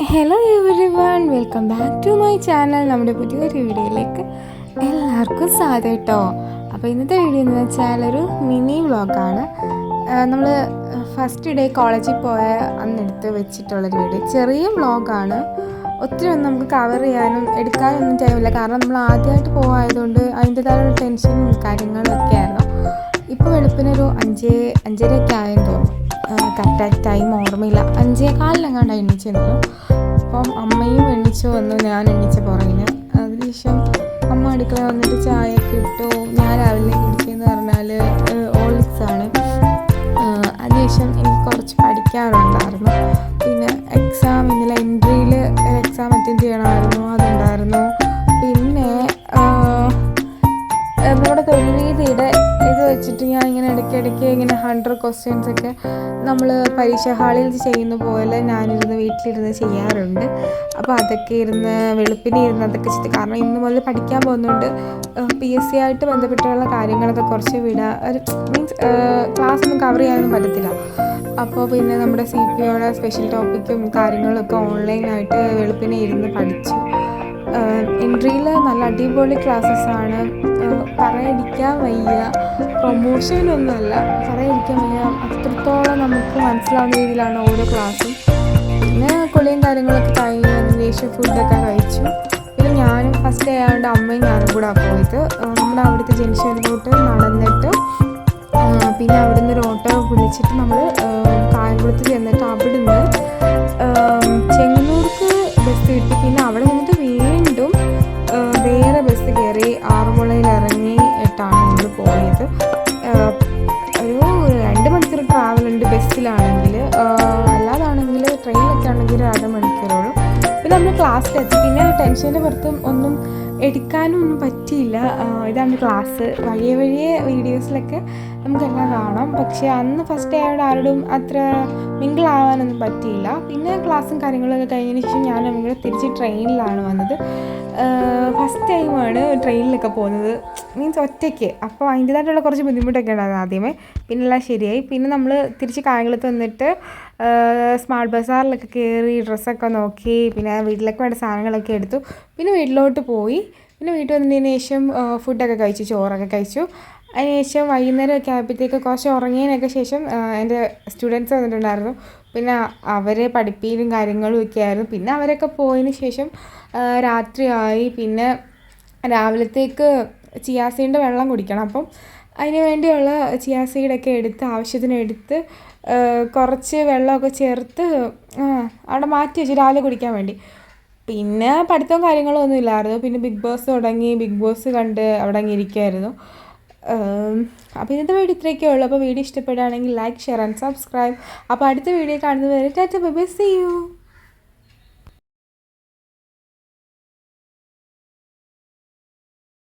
Hello everyone welcome back to my channel നമ്മുടെ പുതിയൊരു വീഡിയോയിലേക്ക് എല്ലാവർക്കും സ്വാഗതം കേട്ടോ അപ്പോൾ ഇന്നത്തെ വീഡിയോ എന്ന് വെച്ചാൽ ഒരു മിനി വ്ളോഗാണ്. നമ്മൾ ഫസ്റ്റ് ഡേ കോളേജിൽ പോയ അന്നെടുത്ത് വെച്ചിട്ടുള്ളൊരു വീഡിയോ. ചെറിയ വ്ളോഗാണ്. ഒത്തിരി ഒന്നും നമുക്ക് കവർ ചെയ്യാനും എടുക്കാനും ഒന്നും ടൈമില്ല കാരണം നമ്മൾ ആദ്യമായിട്ട് പോകായതുകൊണ്ട് അതിന്റെതായ ടെൻഷനും കാര്യങ്ങളൊക്കെ ആയിരുന്നു ഇപ്പോൾ വെളുപ്പിനൊരു അഞ്ച് അഞ്ചരയൊക്കെ ആയെന്ന് തോന്നുന്നു. കറക്റ്റായിട്ട് ടൈം ഓർമ്മയില്ല. അഞ്ചേ കാലിലെങ്ങാണ്ട് എണ്ണിച്ചിരുന്നു അപ്പം അമ്മയും എണ്ണിച്ചു വന്നു ഞാൻ എണ്ണിച്ച പുറകിന്. അതിനുശേഷം അമ്മ അടുക്കള വന്നിട്ട് ചായ കിട്ടോ ഞാൻ രാവിലെ കുടിക്കുന്നു പറഞ്ഞാൽ ഓളിക്സ് ആണ് അതിനുശേഷം എനിക്ക് കുറച്ച് പഠിക്കാറുണ്ടായിരുന്നു. പിന്നെ എക്സാം ഇന്നലെ എൻട്രിയിൽ എക്സാം അറ്റൻഡ് ചെയ്യണമായിരുന്നു അതുണ്ടായിരുന്നു. വെച്ചിട്ട് ഞാൻ ഇങ്ങനെ ഇടയ്ക്കിടയ്ക്ക് ഇങ്ങനെ ഹൺഡ്രഡ് ക്വസ്റ്റ്യൻസ് ഒക്കെ നമ്മൾ പരീക്ഷ ഹാളിൽ ചെയ്യുന്ന പോലെ ഞാനിരുന്ന് വീട്ടിലിരുന്ന് ചെയ്യാറുണ്ട്. അപ്പോൾ അതൊക്കെ ഇരുന്ന് വെളുപ്പിനെ ഇരുന്ന് അതൊക്കെ ചെയ്ത് കാരണം ഇന്ന് മുതൽ പഠിക്കാൻ പോകുന്നുണ്ട്. പി എസ് സി ആയിട്ട് ബന്ധപ്പെട്ടുള്ള കാര്യങ്ങളൊക്കെ കുറച്ച് വിടാ ഒരു മീൻസ് ക്ലാസ് ഒന്നും കവർ ചെയ്യാനൊന്നും പറ്റത്തില്ല. അപ്പോൾ പിന്നെ നമ്മുടെ സി പി ഒയുടെ സ്പെഷ്യൽ ടോപ്പിക്കും കാര്യങ്ങളൊക്കെ ഓൺലൈനായിട്ട് വെളുപ്പിനെ ഇരുന്ന് പഠിച്ചു. എൻട്രിയിൽ നല്ല അടിപൊളി ക്ലാസ്സസ് ആണ് പറയാതിരിക്കാൻ വയ്യ. പ്രൊമോഷനൊന്നുമല്ല. പറയാതിരിക്കാൻ വയ്യ. അത്രത്തോളം നമുക്ക് മനസ്സിലാവുന്ന രീതിയിലാണ് ഓരോ ക്ലാസ്സും. പിന്നെ കൊള്ളിയും കാര്യങ്ങളൊക്കെ കഴിഞ്ഞ് അതിന് ഫുഡൊക്കെ കഴിച്ചു. പിന്നെ ഞാനും ഫസ്റ്റ് ഡേ ആയതുകൊണ്ട് അമ്മയും ഞാനും കൂടെ പോയത്. നമ്മുടെ അവിടുത്തെ ജംഗ്ഷനിലോട്ട് നടന്നിട്ട് പിന്നെ അവിടുന്ന് ഒരു ഓട്ടോ വിളിച്ചിട്ട് നമ്മൾ കായംകുളത്ത് ചെന്നിട്ട് കയറി ആറന്മുളയിൽ ഇറങ്ങി ഇട്ടാണ് നമ്മൾ പോയത്. ഒരു രണ്ട് മണിക്കൂർ ട്രാവൽ ഉണ്ട് ബസ്സിലാണെങ്കിൽ അല്ലാതാണെങ്കിൽ ട്രെയിനിലൊക്കെ ആണെങ്കിൽ ഒരു അരമണിക്കൂറോളം പിന്നെ നമ്മൾ ക്ലാസ്സിലെത്തി പിന്നെ ടെൻഷന്റെ പുറത്തും ഒന്നും എടുക്കാനും ഒന്നും പറ്റിയില്ല ഇതാണ് ക്ലാസ്. വഴിയെ വഴിയെ വീഡിയോസിലൊക്കെ നമുക്കെല്ലാം കാണാം. പക്ഷേ അന്ന് ഫസ്റ്റ് ഡേ അവിടെ ആരോടും അത്ര മിങ്കിൾ ആവാനൊന്നും പറ്റിയില്ല. പിന്നെ ക്ലാസ്സും കാര്യങ്ങളൊക്കെ കഴിഞ്ഞതിന് ശേഷം ഞാൻ നമ്മൾ തിരിച്ച് ട്രെയിനിലാണ് വന്നത്. ഫസ്റ്റ് ടൈമാണ് ട്രെയിനിലൊക്കെ പോകുന്നത്. മീൻസ് ഒറ്റയ്ക്ക്. അപ്പോൾ അതിന്റേതായിട്ടുള്ള കുറച്ച് ബുദ്ധിമുട്ടൊക്കെ ഉണ്ടായിരുന്നു ആദ്യമേ. പിന്നെല്ലാം ശരിയായി. പിന്നെ നമ്മൾ തിരിച്ച് കായംകുളത്ത് വന്നിട്ട് സ്മാർട്ട് ബസാറിലൊക്കെ കയറി ഡ്രസ്സൊക്കെ നോക്കി പിന്നെ വീട്ടിലേക്ക് വേണ്ട സാധനങ്ങളൊക്കെ എടുത്തു. പിന്നെ വീട്ടിലോട്ട് പോയി. പിന്നെ വീട്ടിൽ വന്നതിന് ശേഷം ഫുഡൊക്കെ കഴിച്ചു ചോറൊക്കെ കഴിച്ചു. അതിനുശേഷം വൈകുന്നേരമൊക്കെ ആയപ്പോഴത്തേക്ക് കുറച്ച് ഉറങ്ങിയതിനൊക്കെ ശേഷം എന്റെ സ്റ്റുഡൻസ് വന്നിട്ടുണ്ടായിരുന്നു. പിന്നെ അവരെ പഠിപ്പിക്കലും കാര്യങ്ങളും ഒക്കെ ആയിരുന്നു. പിന്നെ അവരൊക്കെ പോയതിന് ശേഷം രാത്രിയായി. പിന്നെ രാവിലത്തേക്ക് ചിയാസീന്റെ വെള്ളം കുടിക്കണം. അപ്പം അതിന് വേണ്ടിയുള്ള ചിയാസീഡൊക്കെ എടുത്ത് ആവശ്യത്തിന് എടുത്ത് കുറച്ച് വെള്ളമൊക്കെ ചേർത്ത് അവിടെ മാറ്റി വെച്ച് രാവിലെ കുടിക്കാൻ വേണ്ടി. പിന്നെ പഠിത്തവും കാര്യങ്ങളും ഒന്നും ഇല്ലായിരുന്നു. പിന്നെ ബിഗ് ബോസ് തുടങ്ങി. ബിഗ് ബോസ് കണ്ട് അവിടെ അങ്ങ് ഇരിക്കുമായിരുന്നു അപ്പോൾ ഇന്നത്തെ വീഡിയോ ഇത്രയൊക്കെ ഉള്ളൂ. അപ്പോൾ വീഡിയോ ഇഷ്ടപ്പെടുകയാണെങ്കിൽ ലൈക്ക് ഷെയർ ആൻഡ് സബ്സ്ക്രൈബ് അപ്പോൾ അടുത്ത വീഡിയോ കാണുന്നത് വരെ ടാറ്റ ബൈ സി യു